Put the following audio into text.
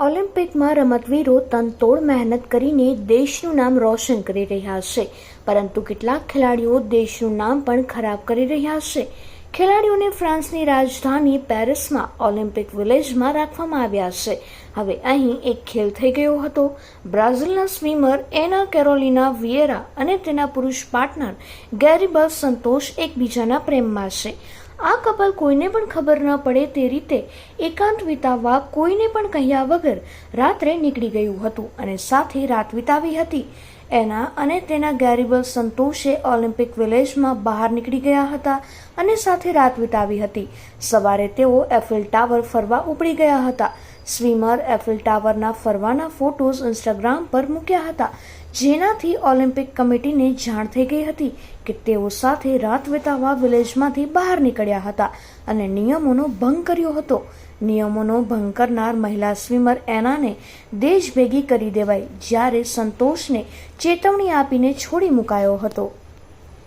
ઓલિમ્પિકમાં રમતવીરો તનતોડ મહેનત કરીને દેશનું નામ રોશન કરી રહ્યા છે. પરંતુ કેટલાક ખેલાડીઓ દેશનું નામ પણ ખરાબ કરી રહ્યા છે. ખેલાડીઓને ફ્રાન્સની રાજધાની પેરિસમાં ઓલિમ્પિક વિલેજમાં રાખવામાં આવ્યા છે. હવે અહીં એક ખેલ થઈ ગયો હતો. બ્રાઝિલના સ્વિમર એના કેરોલિના વિયેરા અને તેના પુરુષ પાર્ટનર ગેરીબલ સંતોષ એકબીજાના પ્રેમમાં છે. આ કપલ કોઈને પણ ખબર ન પડે તે રીતે એકાંત વિતાવવા કોઈને પણ કહ્યા વગર રાત્રે નીકળી ગયું હતું અને સાથે રાત વિતાવી હતી. એના અને તેના ગેરીબલ સંતોષે ઓલિમ્પિક વિલેજમાં બહાર નીકળી ગયા હતા અને સાથે રાત વિતાવી હતી. સવારે તેઓ એફિલ ટાવર ફરવા ઉપડી ગયા હતા. સ્વિમર એફિલ ટાવરના ફરવાના ફોટોઝ ઇન્સ્ટાગ્રામ પર મૂક્યા હતા, જેનાથી ઓલિમ્પિક કમિટીને જાણ થઈ ગઈ હતી કે તેઓ સાથે રાત વિતાવવા વિલેજમાંથી બહાર નીકળ્યા હતા અને નિયમોનો ભંગ કર્યો હતો. નિયમોનો ભંગ કરનાર મહિલા સ્વિમર એનાને દેશ ભેગી કરી દેવાઈ, જ્યારે સંતોષને ચેતવણી આપીને છોડી મુકાયો હતો.